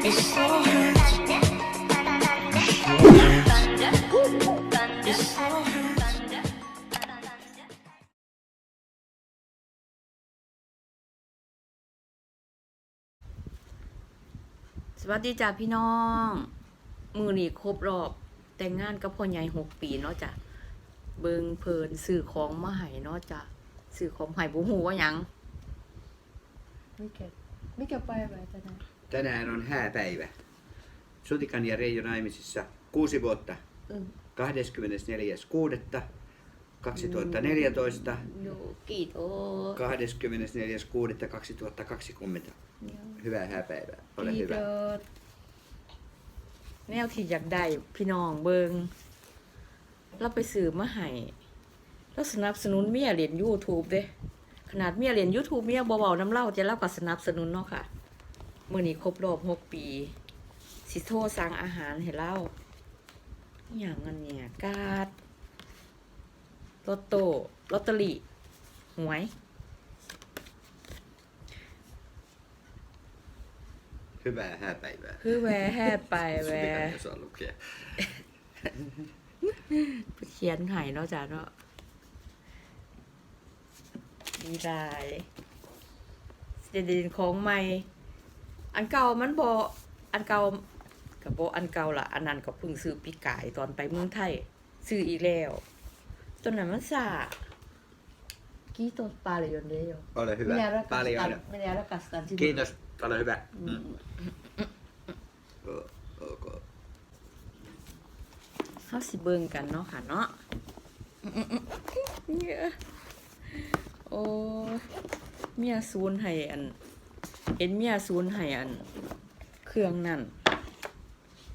สวัสดีจ้าพี่น้อง มือนี่ครบรอบแต่งงานกับพ่อใหญ่หกปีเนาะจ้ะเบิงเพลินสื่อของมาให้เนาะจ้ะสื่อของให้บุหูว่ายัง Mikä, mikä päivä tänään? Tänään on hääpäivä. Sutikan ja Reijo naimisissa kuusi vuotta. Mm. 24.6.2014. ดูกีโต 24.6.2020. Hyvää hääpäivää. Ole hyvä. Kiitos. แนวที่อยากได้พี่น้องเบิงเราไปสื่อมาให้เราสนับสนุนเมียเรียน YouTube เด้ขนาดเมียเรียน YouTube เมียเบาๆน้ำเล่าจะเล่ากับสนับสนุนเนาะค่ะ มือนี้ครบรอบหกปี สิโทรสั่งอาหารให้เล่าอหย่างเงินเนี่ยการ์ดลอตโต้ลอตเตอรี่หวย Hyvää hääpäivää. คือแวแห่ไปแว Sutikan ei osaa lukea. เขียนไห้เนาะจ้ะเนาะดีลายเดนของใหม่ อันเก่ามันบออันเก่ากับโบอันเก่าล่ะ อันนั้นก็เพิ่งซื้อปีกายตอนไปเมืองไทย ซื้ออีกแล้วตัวนั้นมันสากี่ตัวปลาเลยยนเดียว Ole hyvä. Minä Paljon. rakastan, minä rakastan sinua. Kiitos. Ole hyvä. Mm. O- Ok. เขาสิเบิ่งกันเนาะค่ะเนาะเนี่ยโอ้ยเมียซูนให้อัน เห็นเมียซูนให้อัน เครื่องนั่น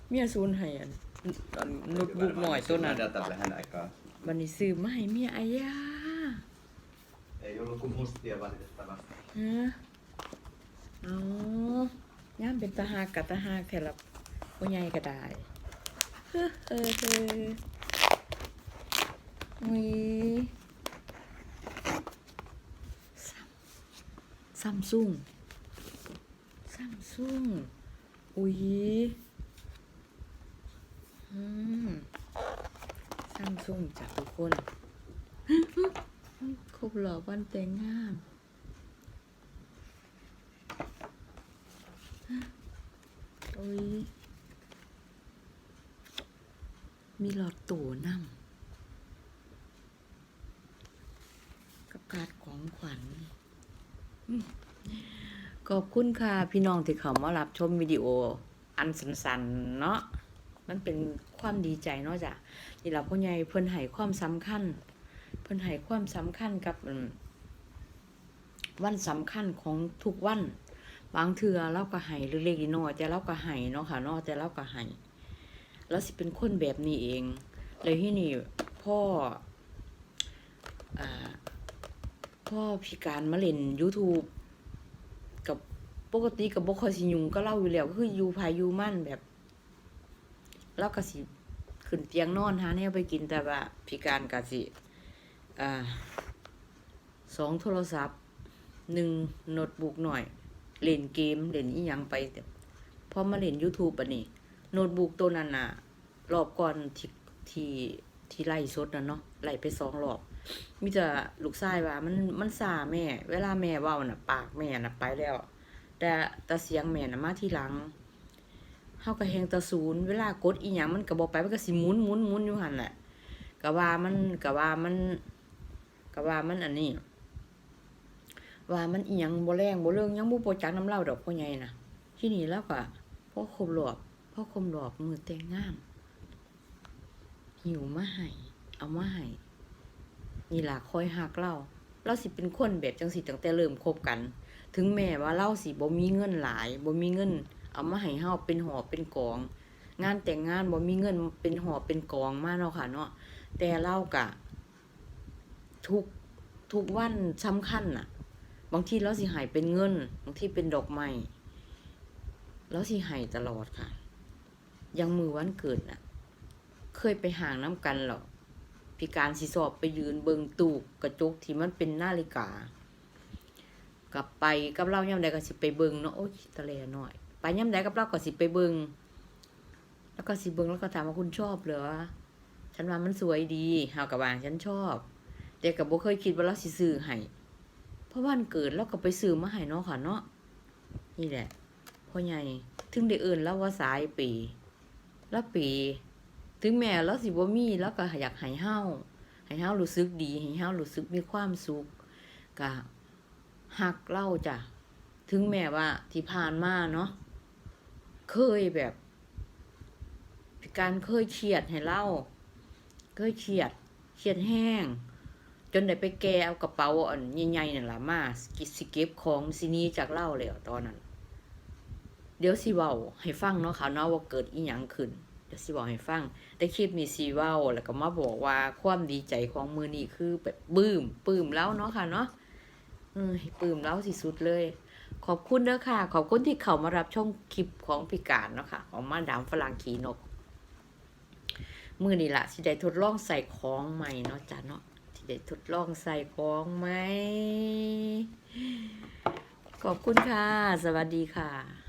เมียซูนให้อันอันโนุดบุกหน่อยตัวนั้น Data vähän aikaa. บันนี้ซื้อมาให้เมียอายา Ei ollut kuin mustia valitettavasti. ฮะเอาย่ามเป็นตาหากกับตาหากแค่ละพ่อใหญ่ก็ได้เฮ้อเออเอออุ้ยซัมซุง ซัมซุงอุ้ยอืมซัมซุงจากทุกคนครบรอบวันแต่งงานโอ้ยมีหลอดตู่นำกับการของขวัญอืม ขอบคุณค่ะพี่น้องที่เขามารับชมวิดีโอ อันสันๆเนาะมันเป็นความดีใจเนาะจ้ะนี่เราพ่อใหญ่เพิ่นให้ความสำคัญ เพิ่นให้ความสำคัญกับวันสำคัญของทุกวันบางเทื่อเราก็ให้เล็กๆน้อยแต่เราก็ให้เนาะค่ะเนาะแต่เราก็ให้แล้วสิเป็นคนแบบนี้เองเลยที่นี่พ่ออพ่อพิการมาเล่น YouTube กับ ปกติกับบ่คอยสิยุงก็เล่าอยู่แล้วคืออยู่ภายอยู่มั่นแบบเราก็สิขึ้นเตียงนอนหาแนวไปกินแต่ว่าพิการก็สิอ่าสองโทรศัพท์หนึ่งโน้ตบุ๊กหน่อย เล่นเกมเล่นอีหยังไปพอมาเล่น YouTube อันนี้โน้ตบุ๊กตัวนั้นน่ะรอบก่อนที่ที่ที่ไล่สดน่ะเนาะไล่ไปสองรอบมิจะลูกชายว่า มันมันซาแม่ เวลาแม่ว้าน่ะ ปากแม่น่ะไปแล้ว แต่แต่เสียงแม่น่ะมาที่หลังเฮาก็แฮงตะศูนย์เวลากดอีหยังมันก็บ่ไปมันก็สิหมุนหมุนหมุนอยู่หั่นแหละก็ว่ามันก็ว่ามันก็ว่ามันอันนี้ ว่ามันอีหยังบ่แรงบ่เรื่องยังบ่ปรจักน้ำเล่าดอกพ่อใหญ่น่ะ ที่นี่แล้วก็พ่อครบรอบพ่อครบรอบมือแต่งงานหิวมาให้เอามาให้นี่ล่ะคอยหักเราเราสิเป็นคนแบบจังสิตั้งแต่เริ่มคบกัน ถึงแม้ว่าเราสิบ่มีเงินหลายบ่มีเงิน เอามาให้เฮาเป็นหอบเป็นกอง งานแต่งงานบ่มีเงินเป็นหอบเป็นกองมาเนาะค่ะเนาะแต่เล่ากะ ทุกทุกวันสำคัญน่ะ บางทีเราสิหายเป็นเงิน บางทีเป็นดอกไม้แล้วสิหายตลอดค่ะ ยังมือวันเกิดน่ะ เคยไปห่างน้ำกันหรอพิการสิสอบไปยืนเบิงตูกกระจกที่มันเป็นนาฬิกา กลับไปกับเราย่ำใดก็สิไปเบิงเนาะโอ้ยตะเลหน่อย ไปย่ำใดกับเราก็สิไปเบิงแล้วก็สิเบิงแล้วก็ถามว่าคุณชอบเหรอฉันว่ามันสวยดีเฮากับว่าฉันชอบแต่กับโบเคยคิดว่าเราสิซื้อให้เพราะวันเกิดเราก็ไปซื้อมาให้เนาะค่ะเนาะนี่แหละพ่อใหญ่ถึงได้เอิ้นแล้วว่าสายปีแล้วปี ถึงแม้เราสิบ่มีแล้วก็อยากให้เฮาให้เฮารู้สึกดีให้เฮารู้สึกมีความสุขก็ ฮักเล่าจ้ะ ถึงแม้ว่าที่ผ่านมาเนาะ เคยแบบการเคยเครียดให้เล่า เคยเครียด เครียดแห้ง จนได้ไปแกเอากระเป๋าอันใหญ่ๆนั่นละมากิสิเก็บของสินี้จากเล่าแล้วตอนนั้น เดี๋ยวสิเว้าให้ฟังเนาะค่ะเนาะว่าเกิดอีหยังขึ้น เดี๋ยวสิเว้าให้ฟัง แต่คลิปนี้สิเว้าแล้วก็มาบอกว่าความดีใจของมือนี้คือแบบบื้มปลื้มแล้วเนาะค่ะเนาะ เออปลื้มแล้วสิสุดเลย ขอบคุณเด้อค่ะ ขอบคุณที่เข้ามารับชมคลิปของพิการเนาะค่ะ ของมาดามฝรั่งขี่นก มือนี่ละสิได้ทดลองใส่ของใหม่เนาะจ้ะเนาะสิได้ทดลองใส่ของไหม ขอบคุณค่ะ สวัสดีค่ะ